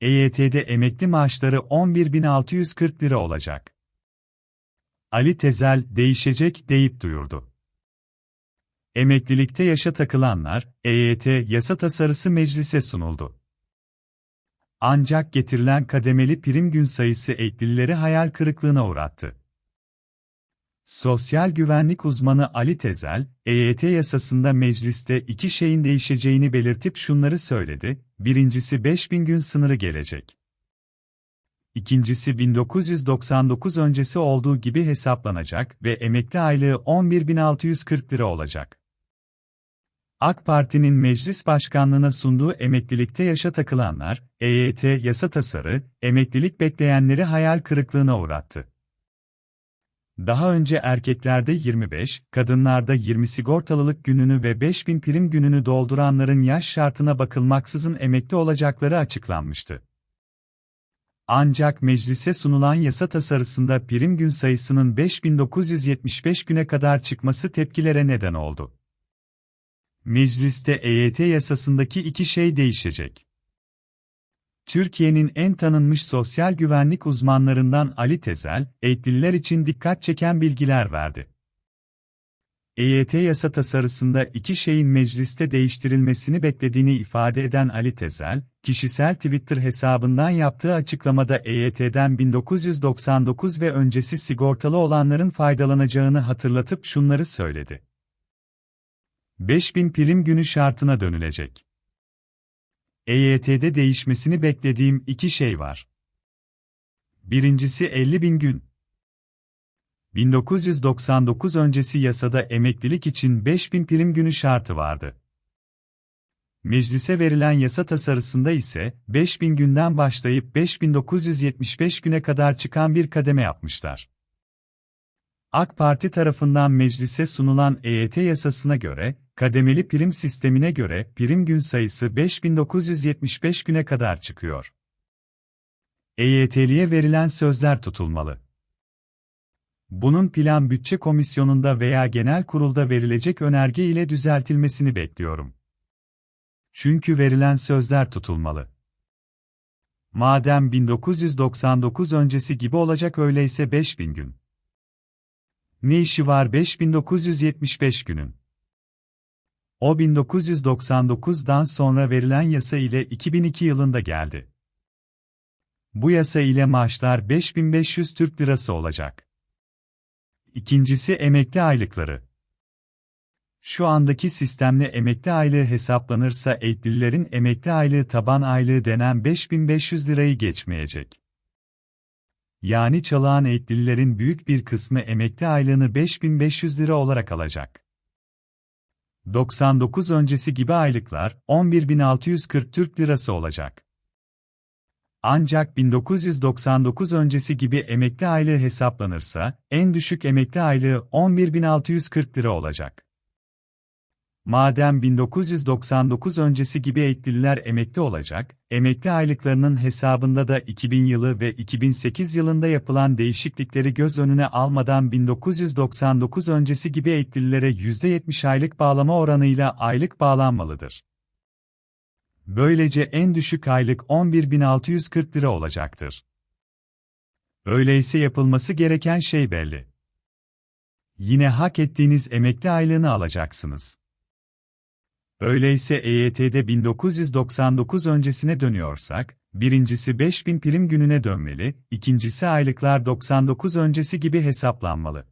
EYT'de emekli maaşları 11.640 lira olacak. Ali Tezel, değişecek deyip duyurdu. Emeklilikte yaşa takılanlar, EYT yasa tasarısı meclise sunuldu. Ancak getirilen kademeli prim gün sayısı eklileri hayal kırıklığına uğrattı. Sosyal güvenlik uzmanı Ali Tezel, EYT yasasında mecliste iki şeyin değişeceğini belirtip şunları söyledi, birincisi 5000 gün sınırı gelecek. İkincisi 1999 öncesi olduğu gibi hesaplanacak ve emekli aylığı 11.640 lira olacak. AK Parti'nin meclis başkanlığına sunduğu emeklilikte yaşa takılanlar, EYT yasa tasarı, emeklilik bekleyenleri hayal kırıklığına uğrattı. Daha önce erkeklerde 25, kadınlarda 20 sigortalılık gününü ve 5000 prim gününü dolduranların yaş şartına bakılmaksızın emekli olacakları açıklanmıştı. Ancak meclise sunulan yasa tasarısında prim gün sayısının 5975 güne kadar çıkması tepkilere neden oldu. Mecliste EYT yasasındaki iki şey değişecek. Türkiye'nin en tanınmış sosyal güvenlik uzmanlarından Ali Tezel, eğitliler için dikkat çeken bilgiler verdi. EYT yasa tasarısında iki şeyin mecliste değiştirilmesini beklediğini ifade eden Ali Tezel, kişisel Twitter hesabından yaptığı açıklamada EYT'den 1999 ve öncesi sigortalı olanların faydalanacağını hatırlatıp şunları söyledi. 5000 prim günü şartına dönülecek. EYT'de değişmesini beklediğim iki şey var. Birincisi 50 bin gün. 1999 öncesi yasada emeklilik için 5000 prim günü şartı vardı. Meclise verilen yasa tasarısında ise 5000 günden başlayıp 5975 güne kadar çıkan bir kademe yapmışlar. AK Parti tarafından meclise sunulan EYT yasasına göre, kademeli prim sistemine göre prim gün sayısı 5975 güne kadar çıkıyor. EYT'liye verilen sözler tutulmalı. Bunun plan bütçe komisyonunda veya genel kurulda verilecek önerge ile düzeltilmesini bekliyorum. Çünkü verilen sözler tutulmalı. Madem 1999 öncesi gibi olacak öyleyse 5000 gün. Ne işi var 5975 günün? O 1999'dan sonra verilen yasa ile 2002 yılında geldi. Bu yasa ile maaşlar 5500 Türk Lirası olacak. İkincisi emekli aylıkları. Şu andaki sistemle emekli aylığı hesaplanırsa eğitlililerin emekli aylığı taban aylığı denen 5500 lirayı geçmeyecek. Yani çalağan eğitlililerin büyük bir kısmı emekli aylığını 5500 lira olarak alacak. 99 öncesi gibi aylıklar 11.640 Türk Lirası olacak. Ancak 1999 öncesi gibi emekli aylığı hesaplanırsa, en düşük emekli aylığı 11.640 lira olacak. Madem 1999 öncesi gibi eğitlililer emekli olacak, emekli aylıklarının hesabında da 2000 yılı ve 2008 yılında yapılan değişiklikleri göz önüne almadan 1999 öncesi gibi eğitlilere %70 aylık bağlama oranıyla aylık bağlanmalıdır. Böylece en düşük aylık 11.640 lira olacaktır. Öyleyse yapılması gereken şey belli. Yine hak ettiğiniz emekli aylığını alacaksınız. Öyleyse EYT'de 1999 öncesine dönüyorsak, birincisi 5000 prim gününe dönmeli, ikincisi aylıklar 99 öncesi gibi hesaplanmalı.